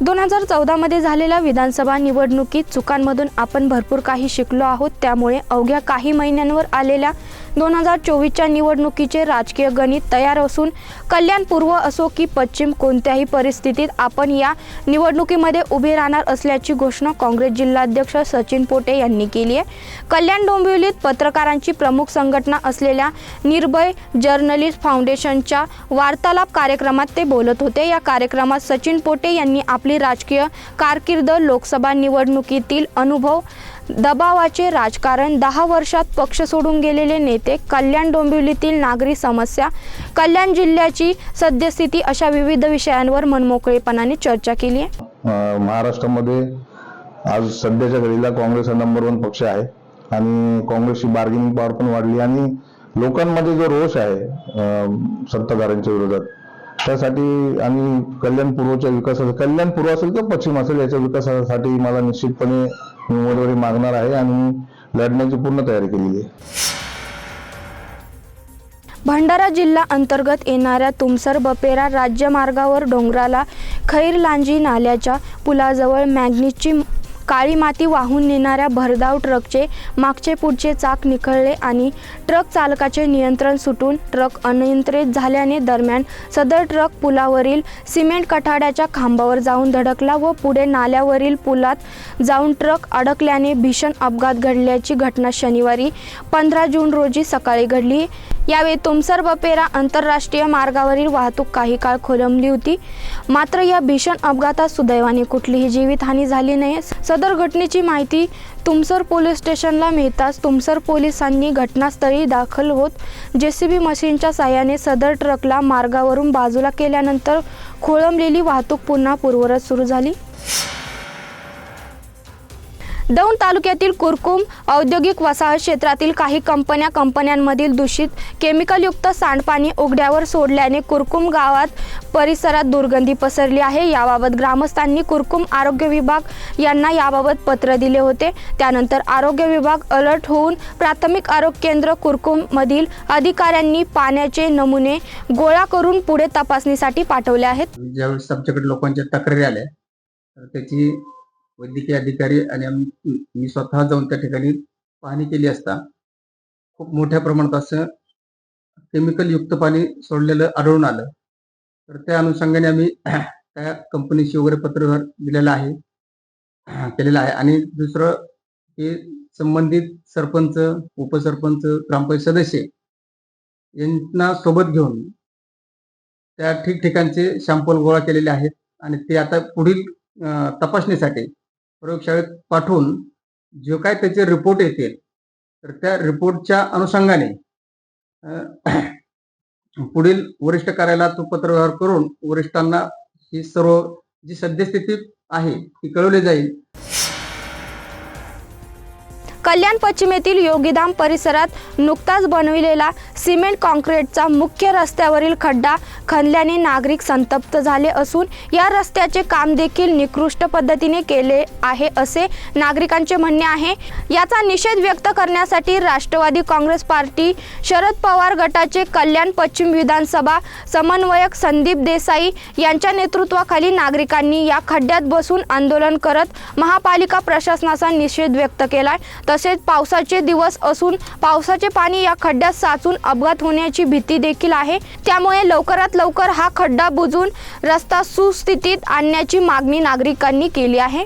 दोन हजार चौदामध्ये झालेल्या विधानसभा निवडणुकीत चुकांमधून आपण भरपूर काही शिकलो आहोत. त्यामुळे अवघ्या काही महिन्यांवर आलेल्या दोन हजार चोवीसच्या निवडणुकीचे राजकीय गणित तयार असून कल्याण पूर्व असो की पश्चिम कोणत्याही परिस्थितीत आपण या निवडणुकीमध्ये उभे राहणार असल्याची घोषणा काँग्रेस जिल्हाध्यक्ष सचिन पोटे यांनी केली आहे. कल्याण डोंबिवलीत पत्रकारांची प्रमुख संघटना असलेल्या निर्भय जर्नलिस्ट फाउंडेशनच्या वार्तालाप कार्यक्रमात ते बोलत होते. या कार्यक्रमात सचिन पोटे यांनी आपली राजकीय कारकीर्द लोकसभा निवडणुकीतील अनुभव दबावाचे राजकारण दहा वर्षात पक्ष सोडून गेलेले नेते कल्याण डोंबिवलीतील नागरी समस्या कल्याण जिल्ह्याची सद्यस्थिती अशा विविध विषयांवर मनमोकळेपणाने चर्चा केली आहे. महाराष्ट्रामध्ये आज सध्याच्या घडीला काँग्रेस हा नंबर वन पक्ष आहे आणि काँग्रेसची बार्गेनिंग पॉवर पण वाढली आणि लोकांमध्ये जो रोष आहे सत्ताधाऱ्यांच्या विरोधात त्यासाठी आणि कल्याण पूर्वच्या विकासासाठी कल्याण पूर्व असेल किंवा पश्चिम असेल याच्या विकासासाठी मला निश्चितपणे उमेदवारी मागणार आहे आणि लढण्याची पूर्ण तयारी केलेली आहे. भंडारा जिल्हा अंतर्गत येणाऱ्या तुमसर बपेरा राज्यमार्गावर डोंगराला खैर लांजी नाल्याच्या पुलाजवळ मॅग्नीची काळी माती वाहून नेणाऱ्या भरधाव ट्रकचे मागचे पुढचे चाक निखळले आणि ट्रक चालकाचे नियंत्रण सुटून ट्रक अनियंत्रित झाल्याने दरम्यान सदर ट्रक पुलावरील सिमेंट कठाड्याच्या खांबावर जाऊन धडकला व पुढे नाल्यावरील पुलात जाऊन ट्रक अडकल्याने भीषण अपघात घडल्याची घटना शनिवारी पंधरा जून रोजी सकाळी घडली. यावेळी तुमसर बपेरा आंतरराष्ट्रीय मार्गावरील वाहतूक काही काळ खोलंबली होती. मात्र या भीषण अपघातात सुदैवाने कुठलीही जीवितहानी झाली नाही. सदर घटनेची माहिती तुमसर पोलीस स्टेशनला मिळताच तुमसर पोलिसांनी घटनास्थळी दाखल होत जेसीबी मशीनच्या साह्याने सदर ट्रकला मार्गावरून बाजूला केल्यानंतर खोळंबलेली वाहतूक पुन्हा पूर्वरत सुरू झाली. दौंड तालुक्यातील कुरकुम औद्योगिक वसाहत क्षेत्रातील काही कंपन्या कंपन्यांमधील दूषित केमिकलयुक्त सांडपाणी उघड्यावर सोडल्याने कुरकुम गावात परिसरात दुर्गंधी पसरली आहे. याबाबत ग्रामस्थांनी कुरकुम आरोग्य विभाग यांना याबाबत पत्र दिले होते. त्यानंतर आरोग्य विभाग अलर्ट होऊन प्राथमिक आरोग्य केंद्र कुरकुममधील अधिकाऱ्यांनी पाण्याचे नमुने गोळा करून पुढे तपासणीसाठी पाठवले आहेत. ज्यावेळेस आमच्याकडे लोकांच्या तक्रारी आल्या तर त्याची वैद्यकीय अधिकारी आणि आम्ही मी स्वतः जाऊन त्या ठिकाणी पाहणी केली असता खूप मोठ्या प्रमाणात असं केमिकल युक्त पाणी सोडलेलं आढळून आलं. तर त्या अनुषंगाने आम्ही त्या कंपनीशी वगैरे पत्रव्यवहार दिलेला आहे. केलेला आहे. आणि दुसरं हे संबंधित सरपंच उपसरपंच ग्रामपंचायत सदस्य यांना सोबत घेऊन त्या ठिकठिकाणचे शॅम्पल गोळा केलेले आहेत. आणि ते आता पुढील तपासणीसाठी प्रयोगशाळेत पाठवून जो काय त्याचे रिपोर्ट येतील तर त्या रिपोर्टच्या अनुषंगाने पुढील वरिष्ठ कार्यालयात तो पत्रव्यवहार करून वरिष्ठांना ही सर्व जी सद्यस्थिती आहे ती कळवली जाईल. कल्याण पश्चिमेतील योगीधाम परिसरात नुकताच बनविलेला सिमेंट कॉन्क्रीटचा मुख्य रस्त्यावरील खड्डा खणल्याने नागरिक संतप्त झाले असून या रस्त्याचे काम देखील निकृष्ट पद्धतीने केले आहे असे नागरिकांचे म्हणणे आहे. याचा निषेध व्यक्त करण्यासाठी राष्ट्रवादी काँग्रेस पार्टी शरद पवार गटाचे कल्याण पश्चिम विधानसभा समन्वयक संदीप देसाई यांच्या नेतृत्वाखाली नागरिकांनी या खड्ड्यात बसून आंदोलन करत महापालिका प्रशासनाचा निषेध व्यक्त केला तसेच पावसाचे दिवस असून पावसाचे पाणी या खड्ड्यात साचून अपघात होण्याची भीती देखील आहे. त्यामुळे लवकरात लवकर हा खड्डा बुजून रस्ता सुस्थितीत आणण्याची मागणी नागरिकांनी केली आहे.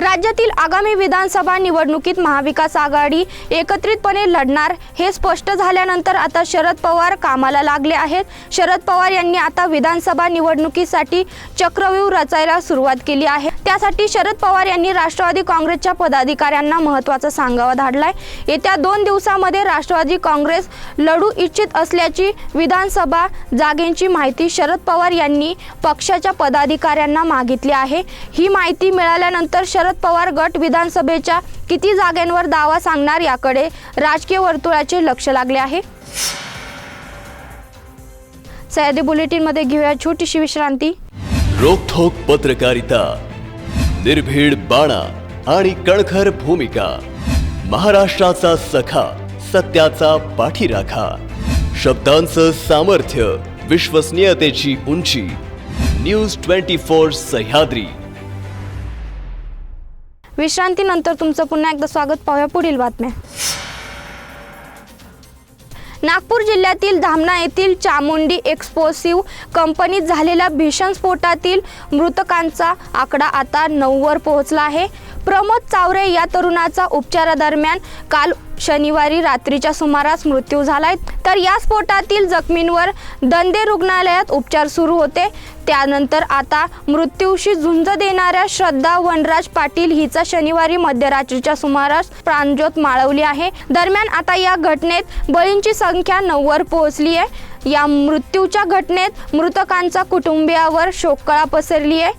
राज्यातील आगामी विधानसभा निवडणुकीत महाविकास आघाडी एकत्रितपणे लढणार हे स्पष्ट झाल्यानंतर आता शरद पवार कामाला लागले आहेत. शरद पवार यांनी आता विधानसभा निवडणुकीसाठी चक्रव्यूह रचायला सुरुवात केली आहे. त्यासाठी शरद पवार यांनी राष्ट्रवादी काँग्रेसच्या पदाधिकाऱ्यांना महत्त्वाचा सांगावा धाडलाय. येत्या दोन दिवसामध्ये राष्ट्रवादी काँग्रेस लढू इच्छित असल्याची विधानसभा जागेंची माहिती शरद पवार यांनी पक्षाच्या पदाधिकाऱ्यांना मागितली आहे. ही माहिती मिळाल्यानंतर शरद शरद पवार गट विधानसभेच्या किती जागांवर दावा सांगणार याकडे राजकीय वर्तुळाचे लक्ष लागले आहे. सह्याद्री बुलेटिनमध्ये घेऊया छोटीशी विश्रांती. रोखोक पत्रकारिता निर्भीड बाणा आणि कणखर भूमिका महाराष्ट्राचा सखा सत्याचा पाठीराखा शब्दांचं सामर्थ्य विश्वसनीयतेची उंची न्यूज ट्वेंटी फोर सह्याद्री. विश्रांतीनंतर तुमचं पुन्हा एकदा स्वागत पाहूया पुढील बातम्या. नागपूर जिल्ह्यातील धामणा येथील चामुंडी एक्सपोसिव्ह कंपनीत झालेल्या भीषण स्फोटातील मृतकांचा आकडा आता नऊवर पोहोचला आहे. प्रमोद चावरे या तरुणाचा उपचारादरम्यान काल शनिवारी रात्रीच्या सुमारास मृत्यू झालाय. तर या स्फोटातील जखमींवर दंदे रुग्णालयात उपचार सुरू होते. त्यानंतर आता मृत्यूशी झुंज देणाऱ्या श्रद्धा वनराज पाटील हिचा शनिवारी मध्यरात्रीच्या सुमारास प्राणज्योत माळवली आहे. दरम्यान आता या घटनेत बळींची संख्या नऊवर पोहोचली आहे. या मृत्यूच्या घटनेत मृतकांचा कुटुंबियावर शोककळा पसरली आहे.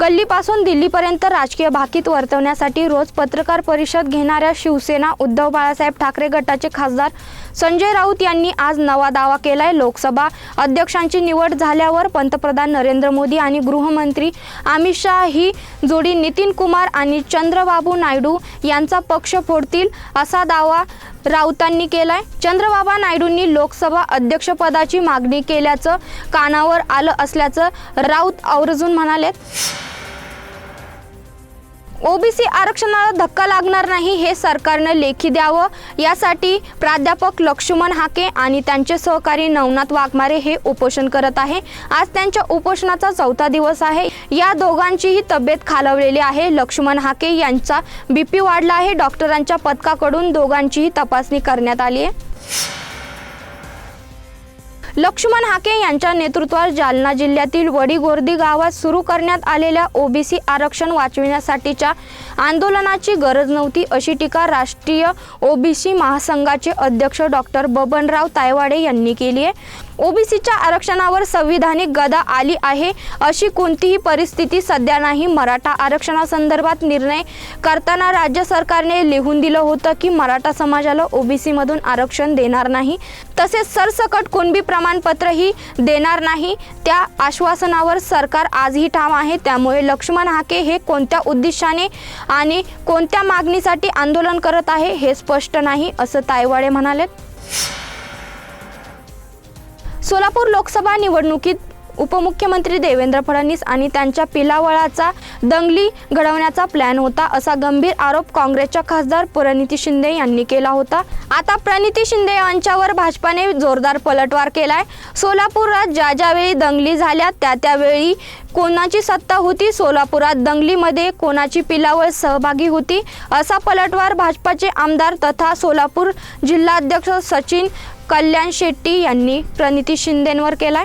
गल्लीपासून दिल्लीपर्यंत राजकीय भाकीत वर्तवण्यासाठी रोज पत्रकार परिषद घेणाऱ्या शिवसेना उद्धव बाळासाहेब ठाकरे गटाचे खासदार संजय राऊत यांनी आज नवा दावा केलाय. लोकसभा अध्यक्षांची निवड झाल्यावर पंतप्रधान नरेंद्र मोदी आणि गृहमंत्री अमित शहा ही जोडी नितीन कुमार आणि चंद्रबाबू नायडू यांचा पक्ष फोडतील असा दावा राऊतांनी केलाय. चंद्रबाबा नायडूंनी लोकसभा अध्यक्षपदाची मागणी केल्याचं कानावर आलं असल्याचं राऊत आवर्जून म्हणालेत. ओबीसी आरक्षणाला धक्का लागणार नाही हे सरकारनं लेखी द्यावं. यासाठी प्राध्यापक लक्ष्मण हाके आणि त्यांचे सहकारी नवनाथ वाघमारे हे उपोषण करत आहे. आज त्यांच्या उपोषणाचा चौथा दिवस आहे. या दोघांचीही तब्येत खालवलेली आहे. लक्ष्मण हाके यांचा बीपी वाढला आहे. डॉक्टरांच्या पथकाकडून दोघांचीही तपासणी करण्यात आली आहे. लक्ष्मण हाके यांच्या नेतृत्वात जालना जिल्ह्यातील वडीगोर्दी गावात सुरू करण्यात आलेल्या ओबीसी आरक्षण वाचविण्यासाठीच्या आंदोलनाची गरज नव्हती अशी टीका राष्ट्रीय ओबीसी महासंघाचे अध्यक्ष डॉक्टर बबनराव तायवाडे यांनी केली आहे. ओबीसीच्या आरक्षणावर संविधानिक गदा आली आहे अशी कोणतीही परिस्थिती सध्या नाही. मराठा आरक्षणासंदर्भात निर्णय करताना राज्य सरकारने लिहून दिलं होतं की मराठा समाजाला ओबीसीमधून आरक्षण देणार नाही. तसेच सरसकट कुणबी प्रमाणपत्रही देणार नाही. त्या आश्वासनावर सरकार आजही ठाम आहे. त्यामुळे लक्ष्मण हाके हे कोणत्या उद्देशाने आणि कोणत्या मागणीसाठी आंदोलन करत आहे हे स्पष्ट नाही असं तायवाडे म्हणाले सोलापूर लोकसभा निवडणुकीत उपमुख्यमंत्री देवेंद्र फडणवीस आणि त्यांच्या पिलावळाचा दंगली घडवण्याचा प्लॅन होता असा गंभीर आरोप काँग्रेसच्या खासदार प्रणिती शिंदे यांनी केला होता. आता प्रणिती शिंदे यांच्यावर भाजपाने जोरदार पलटवार केलाय. सोलापुरात ज्या ज्यावेळी दंगली झाल्या त्या त्यावेळी कोणाची सत्ता होती? सोलापुरात दंगलीमध्ये कोणाची पिलावळ सहभागी होती? असा पलटवार भाजपाचे आमदार तथा सोलापूर जिल्हाध्यक्ष सचिन कल्याण शेट्टी यांनी प्रणिती शिंदेंवर केलाय.